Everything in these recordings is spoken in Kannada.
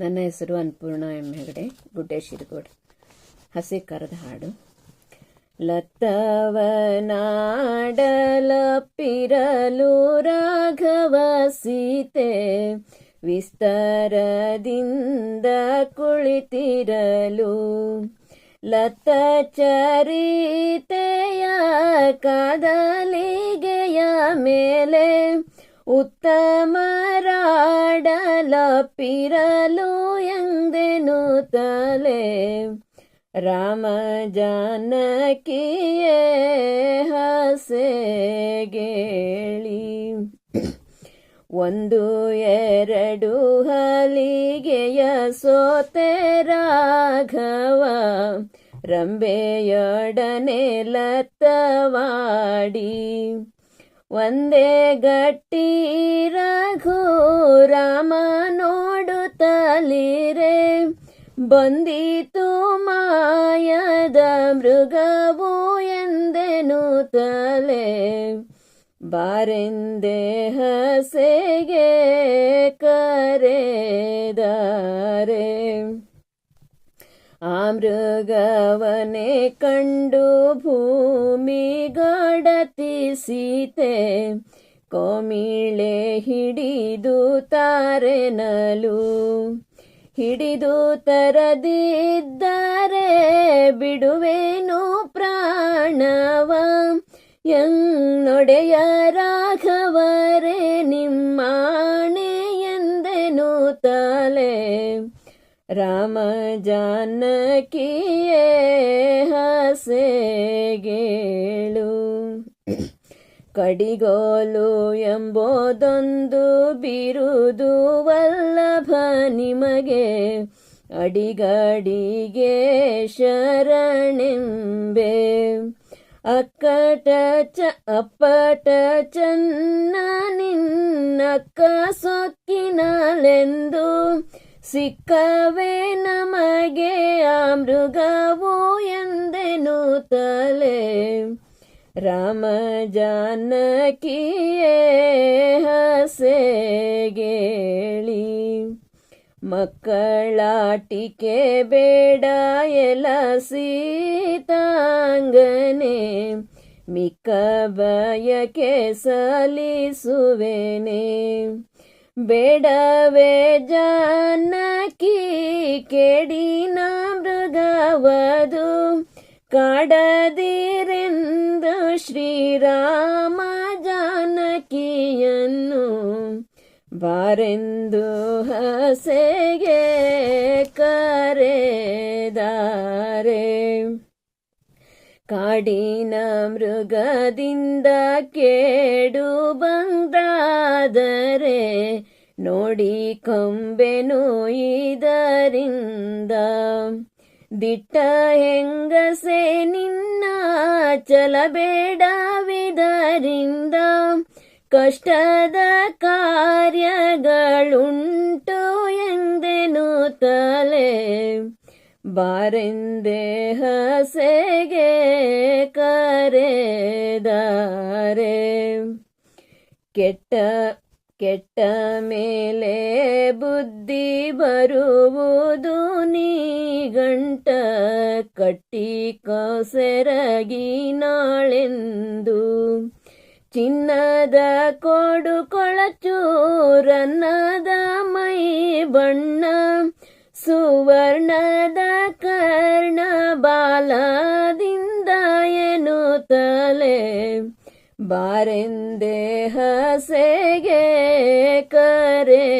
ನನ್ನ ಹೆಸರು ಅನ್ನಪೂರ್ಣ ಎಂ ಹೆಗಡೆ ಗುಡ್ಡೆ ಶಿರಗೋಡ್ ಹಸಿ ಕರದ ಹಾಡು. ಲತ್ತವನಾಡಲಪ್ಪಿರಲು ರಾಘವ ಸೀತೆ, ವಿಸ್ತಾರದಿಂದ ಕುಳಿತಿರಲು. ಲತ ಚರಿತೆಯ ಕದಲಿಗೆಯ ಮೇಲೆ ಉತ್ತಮರಾಡಲಪ್ಪಿರಲು ಎಂದೆನು ತಲೆ? ರಾಮ ಜಾನಕಿಯೇ ಹಸೆಗೇಳಿ ಒಂದು ಎರಡು ಹಲಿಗೆಯ ಸೋತೆ ರಾಘವ ರಂಬೆಯೊಡನೆ ಲತ್ತವಾಡಿ ಒಂದೇ ಗಟ್ಟಿ ರಘು ರಾಮ ನೋಡುತ್ತಲಿರೆ. ಬಂದಿತು ಮಾಯದ ಮೃಗವು ಎಂದೆನು ತಲೆ. ಬಾರೆಂದೆ ಹಸೆಗೆ ಕರೆದಾರೆ. ಆ ಮೃಗವನೇ ಕಂಡು ಭೂಮಿಗಾ ಸೀತೆ ಕೋಮಿಳೆ ಹಿಡಿದು ತಾರೆನಲು ಹಿಡಿದು ತರದಿದ್ದಾರೆ ಬಿಡುವೇನು ಪ್ರಾಣವ. ಎನ್ನೊಡೆಯ ರಾಘವರೇ ನಿಮ್ಮಾಣೆ ಎಂದೆನು ತಲೆ. ರಾಮ ಜಾನಕಿಯೇ ಹಸೆಗೇಳು ಕಡಿಗೋಲು ಎಂಬುದೊಂದು ಬಿರುದು ವಲ್ಲಭ ನಿಮಗೆ. ಅಡಿಗಡಿಗೆ ಶರಣೆಂಬೆ. ಅಕ್ಕಟ ಚ, ಅಪ್ಪಟ ಚನ್ನ ನಿನ್ನಕ್ಕ ಸೊಕ್ಕಿನಲೆಂದು ಸಿಕ್ಕವೇ ನಮಗೆ. ಆ ಮೃಗವು ಎಂದೆನು ತಲೆ. ರಾಮ ಜಾನಕಿಯೇ ಹಸೆಗೇಳಿ ಮಕ್ಕಳಾಟಿಕೆ ಬೇಡ ಎಲ ಸೀತಾಂಗನೆ, ಮಿಕ್ಕ ಬಯಕೆ ಸಲಿಸುವೆನೆ ಬೇಡವೇ ಜಾನಕಿ, ಕೇಡಿನ ಮೃಗವದು, ಕಾಡದಿರೆಂದು ಶ್ರೀರಾಮ ಜಾನಕಿಯನ್ನು ಬಾರೆಂದು ಹಸೆಗೆ ಕರೆದಾರೆ. ಕಾಡಿನ ಮೃಗದಿಂದ ಕೇಡು ಬಂದಾದರೆ ನೋಡಿ ಕೊಂಬೆನು ಇದರಿಂದ. ದಿಟ್ಟ ಹೆಂಗಸೆ ನಿನ್ನ ಚಲಬೇಡವಿದರಿಂದ ಕಷ್ಟದ ಕಾರ್ಯಗಳುಂಟು ಎಂದೆನು ತಲೆ. ಬಾರೆಂದೆ ಹಸೆಗೆ ಕರೆದಾರೆ. ಕೆಟ್ಟ ಕೆಟ್ಟ ಮೇಲೆ ಬುದ್ಧಿ ಬರುವುದು ನೀಗಂಟ ಕಟ್ಟಿ ಕಸೆರಗಿ ನಾಳೆಂದು. ಚಿನ್ನದ ಕೊಡು ಕೊಳಚೂರನ್ನದ ಮೈ ಬಣ್ಣ. ಸುವರ್ಣದ ಕರ್ಣ ಬಾಲದಿಂದ ಏನು ತಲೆ ಬಾರೆಂದೆ ಹಸೆಗೆ ಕರೆದಾರೆ.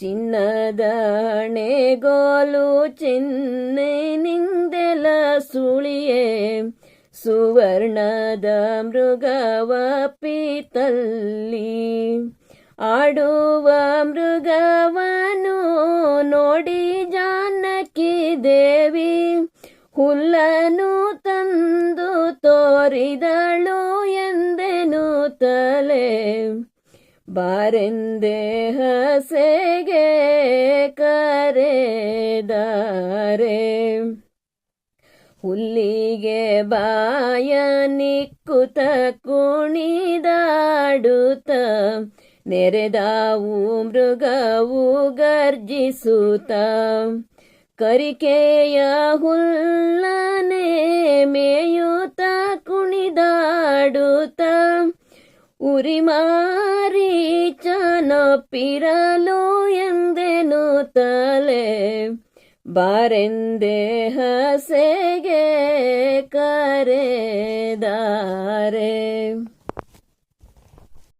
ಚಿನ್ನದ ಗೋಲು ಚಿನ್ನಿನಿಂದೆಲ ಸುಳಿಯೇ. ಸುವರ್ಣದ ಮೃಗವ ಪೀತಲ್ಲಿ ಆಡುವ ಮೃಗವನು ನೋಡಿ ಜಾನಕಿ ದೇವಿ ಹುಲ್ಲನು ತಂದು ತೋರಿದಳು ಎಂದೆನು ತಲೆ. ಬಾರೆಂದೆ ಹಸೆಗೆ ಕರೆದಾರೆ. ಹುಲ್ಲಿಗೆ ಬಾಯ ನಿಕ್ಕುತ ಕುಣಿದಾಡುತ್ತ, ನೆರೆದಾವು ಮೃಗವು ಗರ್ಜಿಸುತ್ತ. ಕರಿಕೆಯ ಹುಲ್ಲನೆ ಮೇಯುತ್ತ ಕುಣಿದಾಡುತ್ತ ಉರಿಮಾರಿ ಚನಪಿರಲು ಎಂದೆನು ತಲೆ ಬಾರೆಂದೆ ಹಸೆಗೆ ಕರೆದಾರೆ